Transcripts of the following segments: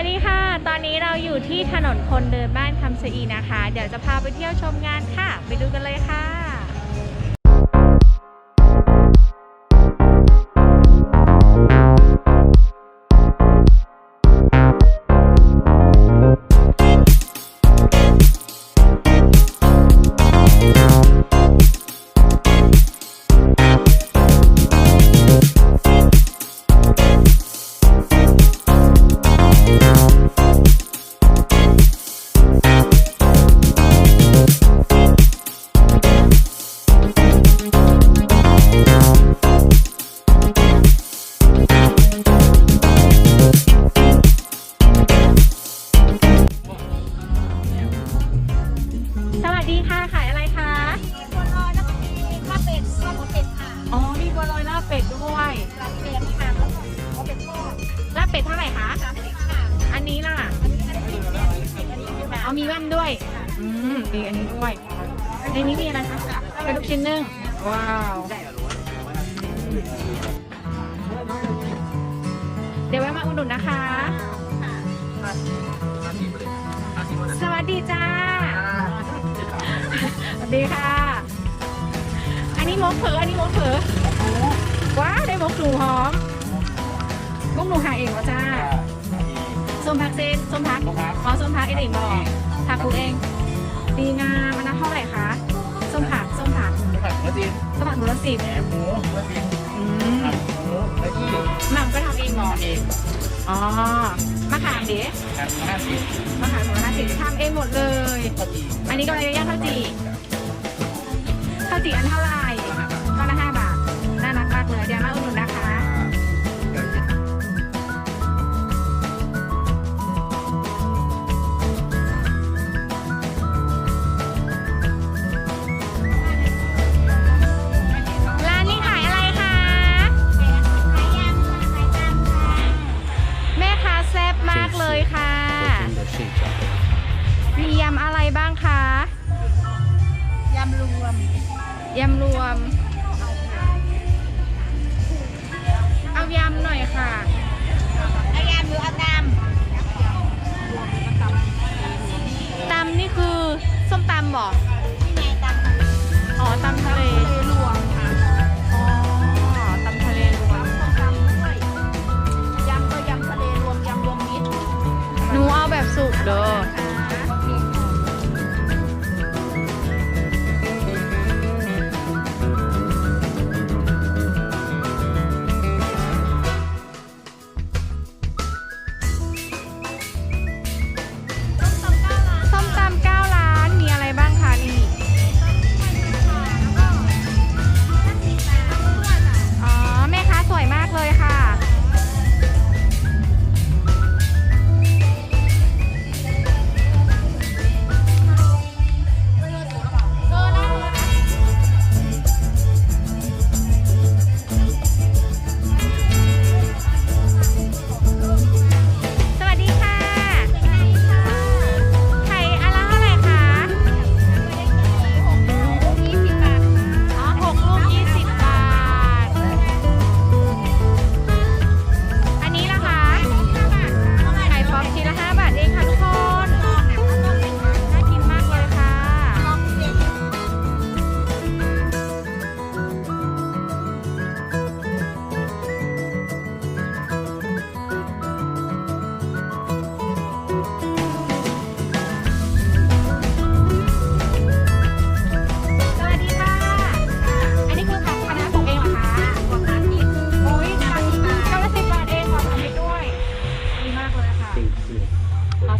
วัสดีค่ะ ตอนนี้เราอยู่ที่ถนนคนเดินบ้านคำชะอีนะคะ เดี๋ยวจะพาไปเที่ยวชมงานค่ะ ไปดูกันเลยค่ะ ลาบเป็ดเท่าไหร่คะสามสิบค่ะอันนี้ล่ะอันนี้อันนี้สิบอันนี้สิบบาทเอามีแว่นด้วย อืมมีอันนี้ด้วยในนี้มีอะไรคะเป็นลูกชิ้นนึ่งว้าวเดี๋ยวแวะมาอุดหนุนนะคะ สวัสดีจ้า สวัสดีค่ะ อันนี้มกเผลออันนี้มกเผลอว้าวได้มกหนูหอม มกหนูหาเองวะจ้าส้มพักเซนส้มพักอ๋อส้มพักเองบอกผักปลูกเองดีงามอันนั้นเท่าไหร่คะส้มผักส้มผักผัดกระเทียมส้มผักถุงละสิบแหนมหมูกระเทียมอืมผัดหมูแล้วที่หม่ำก็ทำเองเหรอเองอ๋อมะขามเด๋ทำห้าสิบมะขามถุงละห้าสิบทำเองหมดเลยข้าวจีอันนี้ก็เลยย่างข้าวจี่ข้าวจี่อันเท่าไหร่ำรวมยำรวม เอายำหน่อยค่ะ เอายำหรือเอาตตำนี่คือส้มตำบอกำที่ไงตำอ๋อตำทะเลรวมค่ะ อ๋อตำทะเลรวมต้องตำด้วยยำก็ยำทะเลรวมยำรวมมิตรหนูเอาแบบสุกเด้อ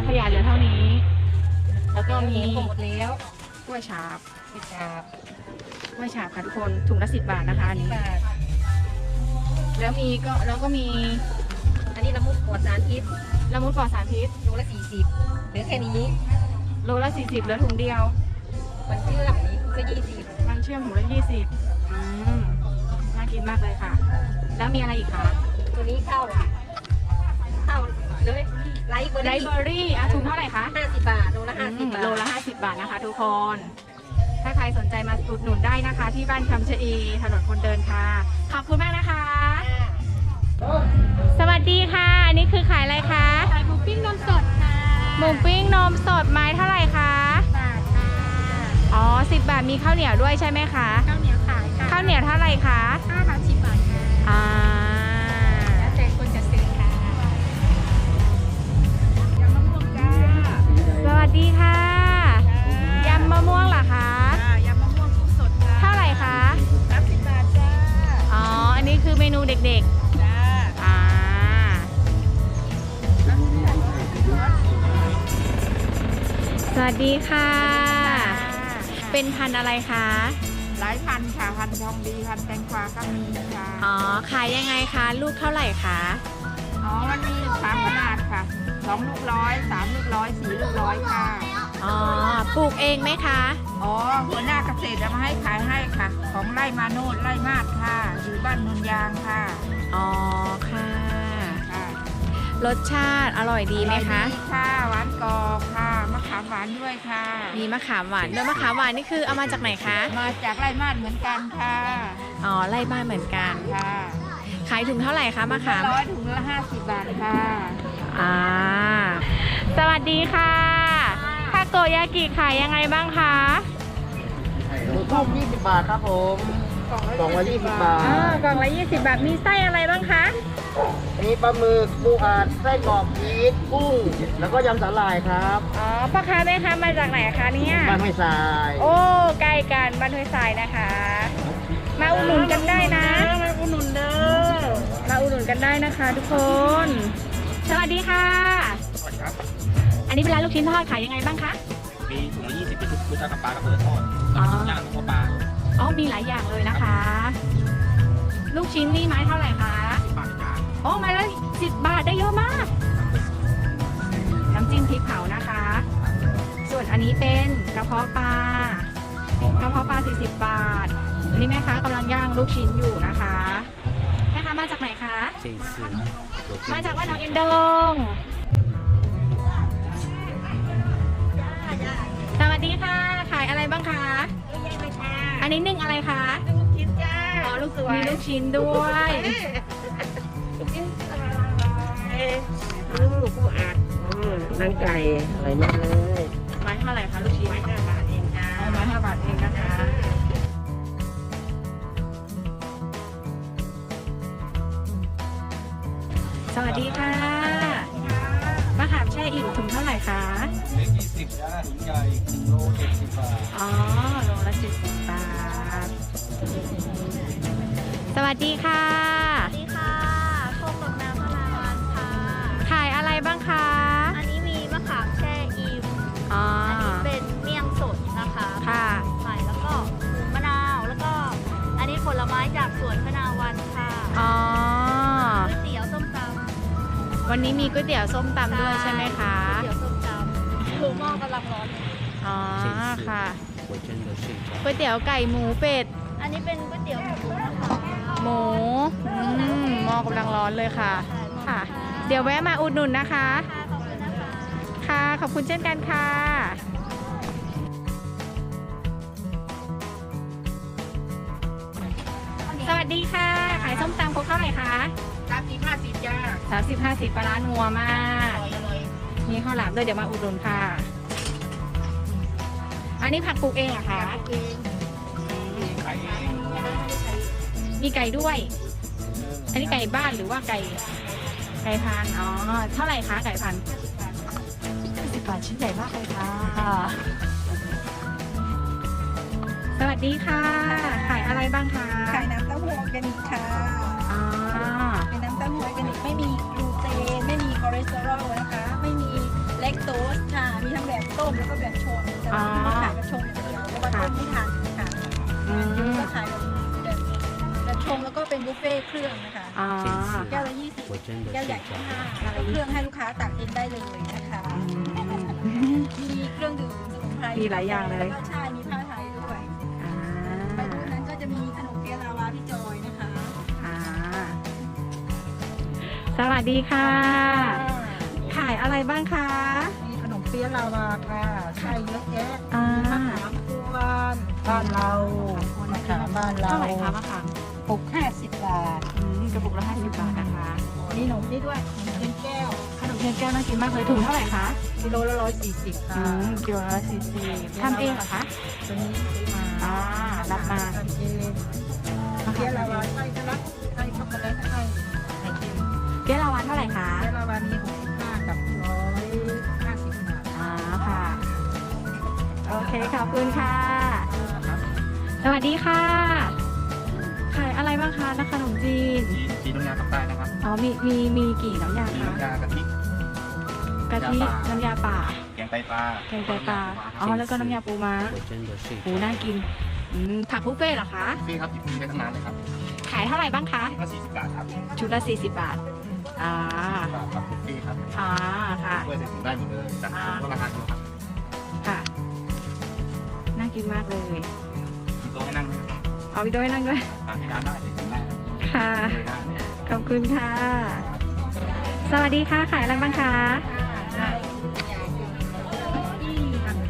สังขยาเหลือเท่านี้ แล้วก็มีหมดแล้วกล้วยฉาบสิบบาทกล้วยฉาบค่ะทุกคนถุงละสิบบาทนะคะอันนี้ บาทแล้วมีก็แล้วก็มีอันนี้ละมุดปลอดสารพิษละมุดปลอดสารพิษโลละสี่สิบเหลือแค่นี้โลละสี่สิบเหลือถุงเดียว มันเชื่อมนี้ก็ยี่สิบมันเชื่อมถุงละยี่สิบอืมน่ากินมากเลยค่ะ แล้วมีอะไรอีกคะตัวนี้เข้าเข้าเลยไลท์ เบอร์ไดรี่เบอรี่อะถุงเท่าไหร่คะห้าสิบบาทโลละห้าสิบบาทโลละ50บาทนะคะ ทุกคน ถ้าใครสนใจมาอุดหนุนได้นะคะ ที่บ้านคำชะอีถนนคนเดินค่ะ ขอบคุณมากนะคะ สวัสดีค่ะ อันนี้คือขายอะไรคะขายหมูปิ้งนหมูปิ้งนมสดไม้เท่าไหร่คะบาทค่ะอ๋อสิบบาทมีข้าวเหนียวด้วยใช่ไหมคะข้าวเหนียวขายค่ะข้าวเหนียวเท่าไหร่คะห้าบาทสิบบาทค่ะอ่า ดีค่ะ เป็นพันธุ์อะไรคะ หลายพันค่ะพันทองดีพันแตงกวาก็มีค่ะ อ๋อ ขายยังไงคะ ลูกเท่าไหร่คะ อ๋อ มันมีสามขนาดค่ะสองลูกร้อยสามลูกร้อยสี่ลูกร้อยค่ะ อ๋อ ปลูกเองไหมคะ อ๋อ หัวหน้าเกษตรเอามาให้ขายให้ค่ะ ของไร่มาโนดไร่มาดค่ะ อยู่บ้านนนยางค่ะ อ๋อ ค่ะค่ะ รสชาติอร่อยดีไหมคะอร่อยดีค่ะหวานกรอบค่ะ มะขามหวานด้วยค่ะ มีมะขามหวานด้วยมะขามหวานนี่คือเอามาจากไหนคะ มาจากไร่มาดเหมือนกันค่ะ อ๋อไล่บ้านเหมือนกัน ค่ะขายถุงเท่าไหร่คะมะขาม ร้อยถุงละห้าสิบบาทค่ะ อ่า สวัสดีค่ะทาโกยากิขายยังไงบ้างคะ หมูต้ม20 บาทครับผม กล่องละ20บาทอ่ากล่องละ20 บาท มีไส้อะไรบ้างคะ อันนี้ปลาหมึกปูอัดไส้กรอกชีสกุ้ง แล้วก็ยำสาหร่ายครับอ๋อพ่อค้าแม่ค้ามาจากไหนคะเนี่ย บ้านห้วยทรายโอ้ ใกล้กันบ้านห้วยทรายนะคะ มาอุดหนุนกันได้นะ มาอุดหนุนเด้อ มาอุดหนุนกันได้นะคะทุกคน สวัสดีค่ะอันนี้เป็นร้านลูกชิ้นทอดขายยังไงบ้างคะ มีถุงละ20เป็นชุดกุ้ยช่ายกับปลากระเปิดทอดอ๋อ ย่างกับปลา อ๋อมีหลายอย่างเลยนะคะ ลูกชิ้นนี่ไม้เท่าไหร่คะปลาจานโอ้ไม้ละสิบบาทได้เยอะมาก น้ำจิ้มพริกเผานะคะ ส่วนอันนี้เป็นกระเพาะปลากระเพาะปลา40 บาทอันนี้แม่ค้ากำลังย่างลูกชิ้นอยู่นะคะแม่ค้ามาจากไหนคะเจสือมาจากว่านหนองอินดง สวัสดีค่ะ ขายอะไรบ้างคะ อันนี้นึ่งอะไรคะชิ้นจ้าอ๋อลูกมีลูกชิ้นด้วยลูกผู้อัดนังไก่อะไรมาเลยไม้เท่าไหร่คะลูกชิ้นไม้ห้าบาทเองจ้าเอาไม้ห้าบาทเองนะคะสวัสดีค่ะมะขามแช่อิ่มถุงเท่าไหร่คะ เล็ก20จ้าถุงใหญ่โล70บาทอ๋อโลละเจ็ดสิบบาท สวัสดีค่ะ สวัสดีค่ะโชคดอกน้ำพลาวันค่ะ ขายอะไรบ้างคะ อันนี้มีมะขามแช่อิ่มอ๋อ อันนี้เป็นเมี่ยงสดนะคะค่ะใส่แล้วก็หมูมะนาวแล้วก็ อันนี้ผลไม้จากสวนพนาวันค่ะ อ๋อก๋วยเตี๋ยวส้มตำวันนี้มีก๋วยเตี๋ยวส้มตำด้วยใช่ไหมคะ อ๋อ ค่ะ 我真的睡着 ก๋วยเตี๋ยวไก่หมูเป็ด อันนี้เป็นก๋วยเตี๋ยวหมูนะคะ หมูอืมหม้อกำลังร้อนเลยค่ะ ค่ะ เดี๋ยวแวะมาอุดหนุนนะคะ ค่ะขอบคุณนะคะ ค่ะ ขอบคุณเช่นกันค่ะ สวัสดีค่ะ ขายส้มตำครกเท่าไหร่คะ สามสิบห้าสิบจ้า สามสิบห้าสิบปลาร้านัวมาก อร่อยอร่อย มีข้าวหลามด้วยเดี๋ยวมาอุดหนุนค่ะ อันนี้ผักปลูกเองเหรอคะเองใครเองมีไก่ด้วย อันนี้ไก่บ้านหรือว่าไก่ ไก่พันธุ์อ๋อ เท่าไหร่คะไก่พันธุ์สิบบาทชิ้นใหญ่มากเลยค่ะ สวัสดีค่ะ ขายอะไรบ้างคะขายน้ำเต้าหู้ออร์แกนิกค่ะอ๋อเป็นน้ำเต้าหู้ออร์แกนิกไม่มีกลูเตนไม่มีคอเลสเตอรอลนะคะ ไม่มีเลคโตสค่ะ มีทั้งแบบต้มแล้วก็แบบชง อ๋อ ขายกระชงอย่างเดียวแล้ววันที่ทานะค่ะอืงก็ขายแบบแบบชงแล้วก็เป็นบุฟเฟ่เครื่องนะคะอ๋อ แก้วละยี่สิบแก้วใหญ่ city. ห้าแล้วเครื่องให้ลูกค้าตักเองได้เลยนะคะ มีเครื่องดื่มสมุนไพรมีหลายอย่างเลยก็ใช่มีผ้าไทยด้วยไปดูนั้นก็จะมีขนมเปี๊ยะลาวาพี่จอยนะคะสวัสดีค่ะ ขายอะไรบ้างคะ มีขนมเปี๊ยะลาวาค่ะ ไส้เยอะแยะอ่ามะขามพวนบ้านเรามะขามบ้านเราเท่าไหร่คะมะขามปกห้าสิบบาทอืมกระปุกละ50บาทนะคะมีขนมนี่ด้วยขนมเป็นแก้วขนมเทียนแก้วน่ากินมากเลยถุงเท่าไหร่คะกิโลละร้อยสี่สิบอืค่ะมกิโลละสี่สิบทำเองเหรอคะ ตัวนี้ซื้อมาอ่ารับมา ทำเองเกี๊ยวลาวาไส้ทะลักไส้ช็อกโกแลตไส้ไข่เค็มเกี๊ยวลาวานเท่าไหร่คะเกี๊ยวลาวามีหก เคขอบคุณค่ะ สวัสดีค่ะ ขายอะไรบ้างคะนักขนมจีนจีนจีนน้ำยาภาคใต้นะครับ อ๋อ มี มี มีกี่น้ำยามีคะน้ำยากะทิ กะทิ น้ำยาป่าน้ำยาป่าแกงไตปลาแกงไตปลา อ๋อ แล้วก็น้ำยาปูม้าปูน่ากินอืมผักบุฟเฟ่ต์เหรอคะ ฟรีครับหยิบฟรีได้ทั้งนั้นเลยครับขายเท่าไหร่บ้างคะ ก็สี่สิบบาทครับชุดละ 40 บาท อ่าบาทครับฟรีครับอ่า ค่ะ ช่วยใส่ถุงได้หมดเลยจากถุงก็ราคาถูกครับค่ะน่า กินมากเลยมีโต๊ะให้นั่งด้วยครับเอาวิดีโอให้นั่งด้วยทานที่ร้านได้เลยถึงได้ค่ะ เลยได้ ขอบคุณค่ะ สวัสดีค่ะ ขายอะไรบ้างคะ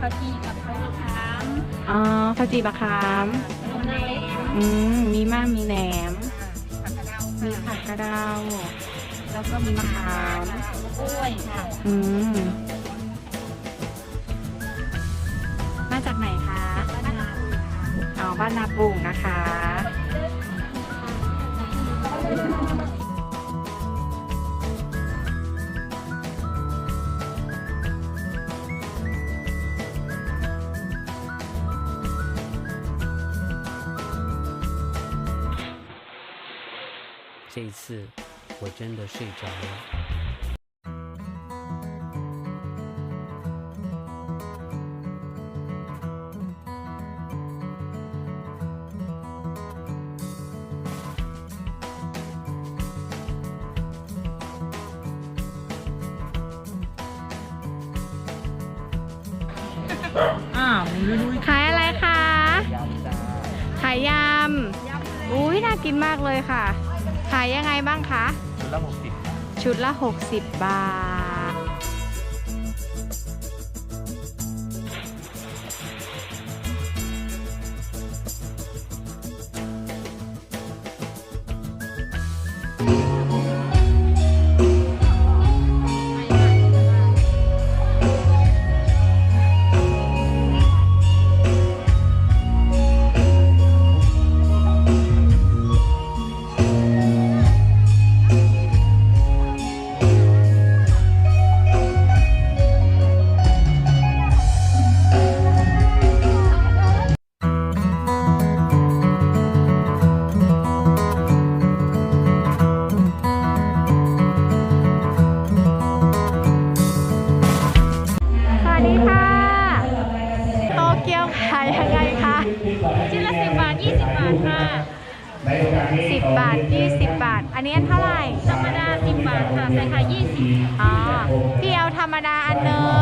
ข้าวจีกับข้าวขามอ๋อข้าวจีบะขามแหนมอืม มีมาก มีแหนม ผักกระเดามีผักกระเดาแล้วก็มีมะขามกล้วยค่ะ อืม บ้านนาปุงนะคะ 这一次我真的睡着了。 อ้าวลุยขายอะไรคะขายยำอุ้ยน่ากินมากเลยค่ะ ขายยังไงบ้างคะ ชุดละหกสิบชุดละ 60 บาท ใส่ค่ะยี่สิบอ๋อพี่เอาธรรมดาอันหนึ่ง